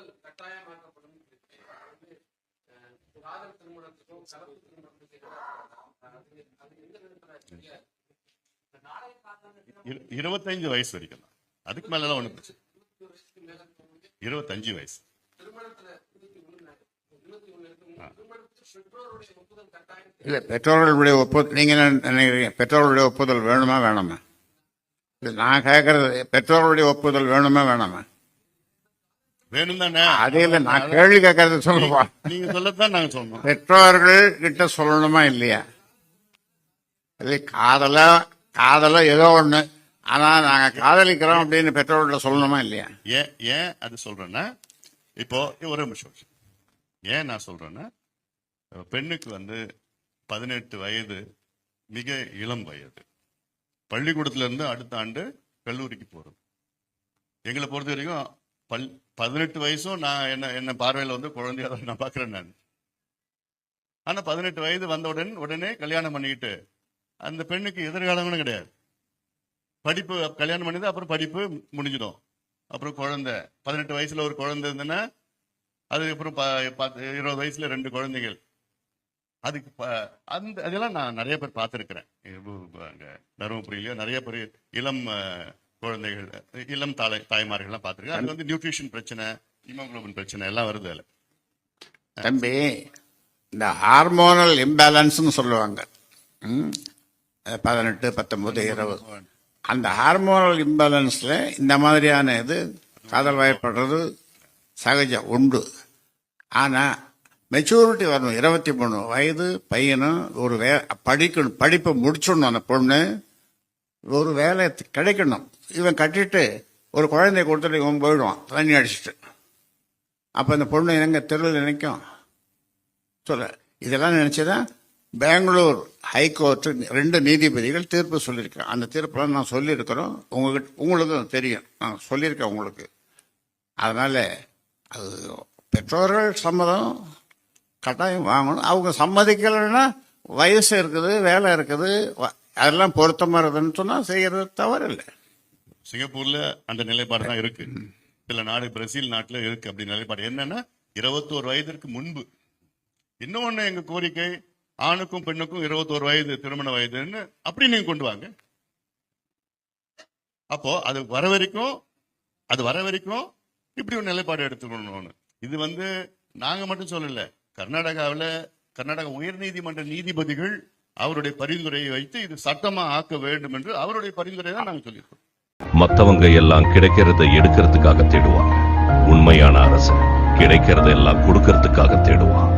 ஒப்புதல் கட்டாயமாக்கப்படும் காதல் திருமணத்துக்கும் கலப்பு திருமணத்துக்கும் காதல் இருபத்தஞ்சு வயசு வரைக்கும் தான். அதுக்கு மேல ஒண்ணு பிரச்சனை இருபத்தஞ்சு வயசு. இல்ல பெற்றோர்களுடைய ஒப்புதல் நீங்க என்ன நினைக்கிறீங்க? பெற்றோர்களுடைய ஒப்புதல் வேணுமா வேணாமா? இல்ல நான் கேட்கறது பெற்றோர்களுடைய ஒப்புதல் வேணுமா வேணாமா? வேணும் தானே அதே இல்ல நான் கேள்வி கேட்கறது சொல்லுவா. நீங்க சொல்லத்தான் நாங்க சொன்னோம். பெற்றோர்கள் கிட்ட சொல்லணுமா இல்லையா? இது காதல காதல ஏதோ ஒண்ணு. ஆனா நாங்க காதலிக்கிறோம் அப்படின்னு பெற்றோர்கள்ட்ட சொல்லணுமா இல்லையா? ஏன் ஏன் அது சொல்றேன்னா இப்போ ஒரு நிமிஷம். ஏன் நான் சொல்றேன்னா பெண்ணுக்கு வந்து பதினெட்டு வயது மிக இளம் வயது. பள்ளிக்கூடத்துல இருந்து அடுத்த ஆண்டு கல்லூரிக்கு போறது. எங்களை பொறுத்த வரைக்கும் பல் பதினெட்டு வயசும் நான் என்ன என்ன பார்வையில் வந்து குழந்தையாக தான் நான் பார்க்குறேன் நான். ஆனால் பதினெட்டு வயது வந்தவுடன் உடனே கல்யாணம் பண்ணிக்கிட்டு அந்த பெண்ணுக்கு எதிர்காலங்களும் கிடையாது. படிப்பு கல்யாணம் பண்ணது அப்புறம் படிப்பு முடிஞ்சிடும். அப்புறம் குழந்தை பதினெட்டு வயசில் ஒரு குழந்தை இருந்ததுன்னா அது அப்புறம் ப- பத்து இருபது வயசுல ரெண்டு குழந்தைகள். அதுக்கு ப- அந்த அதெல்லாம் நான் நிறைய பேர் பார்த்துருக்குறேன். அங்க நிறைய பேர் இளம் குழந்தைகள் இளம் தாய் தாய்மார்கள்லாம் பார்த்துருக்கேன். அது வந்து நியூட்ரிஷன் பிரச்சனை ஹீமோகுளோபின் பிரச்சனை எல்லாம் வருது அதில். தம்பி இந்த ஹார்மோனல் இம்பேலன்ஸ்னு சொல்லுவாங்க. ம்? பதினெட்டு பத்தொம்போது இருபது. அந்த ஹார்மோனல் இம்பேலன்ஸில் இந்த மாதிரியான இது காதல் வயப்படுறது சகஜம் உண்டு. ஆனால் மெச்சூரிட்டி வரணும். இருபத்தி மூணு வயது பையனும் ஒரு வே படிக்கணும் படிப்பை முடிச்சிடணும் அந்த பொண்ணு. ஒரு வேலை கிடைக்கணும். இவன் கட்டிட்டு ஒரு குழந்தைய கொடுத்துட்டு இவன் போயிடுவான் தண்ணி அடிச்சிட்டு. அப்போ இந்த பொண்ணு எங்க தெருவில் நினைக்கும்? சொல்ல இதெல்லாம் நினச்சிதான் பெங்களூர் ஹைகோர்ட்டு ரெண்டு நீதிபதிகள் தீர்ப்பு சொல்லியிருக்கேன் அந்த தீர்ப்பெல்லாம் நான் சொல்லியிருக்கிறோம். உங்ககிட்ட உங்களுக்கும் தெரியும். நான் சொல்லியிருக்கேன் உங்களுக்கு. அதனால் அது பெற்றோர்கள் சம்மதம் கட்டாயம் வாங்கணும். அவங்க சம்மதிக்கலைன்னா வயசு இருக்குது வேலை இருக்குது வ- அதெல்லாம் பொருத்தமா இருக்குதுன்னு சொன்னா செய்யறது தவறில்லை. சிங்கப்பூர்ல அந்த நிலைப்பாடு தான் இருக்கு. சில நாடு பிரேசில் நாட்டுல இருக்கு அப்படி நிலைப்பாடு. என்னன்னா இருபத்தோரு வயதிற்கு முன்பு. இன்னொன்னு எங்க கோரிக்கை ஆணுக்கும் பெண்ணுக்கும் இருபத்தோரு வயது திருமண வயதுன்னு அப்படி நீங்க கொண்டு வாங்க. அப்போ அது வர வரைக்கும் அது வர வரைக்கும் இப்படி ஒரு நிலைப்பாடு எடுத்துக்கணும்னு. இது வந்து நாங்க மட்டும் சொல்லல. கர்நாடகாவில் கர்நாடக உயர்நீதிமன்ற நீதிபதிகள் அவருடைய பரிந்துரையை வைத்து இது சட்டமா ஆக்க வேண்டும் என்று அவருடைய பரிந்துரை தான் நாங்க சொல்லியிருக்கோம். மத்தவங்க எல்லாம் கிடைக்கிறத எடுக்கிறதுக்காக தேடுவாங்க. உண்மையான அரசு கிடைக்கிறத எல்லாம் கொடுக்கறதுக்காக தேடுவான்.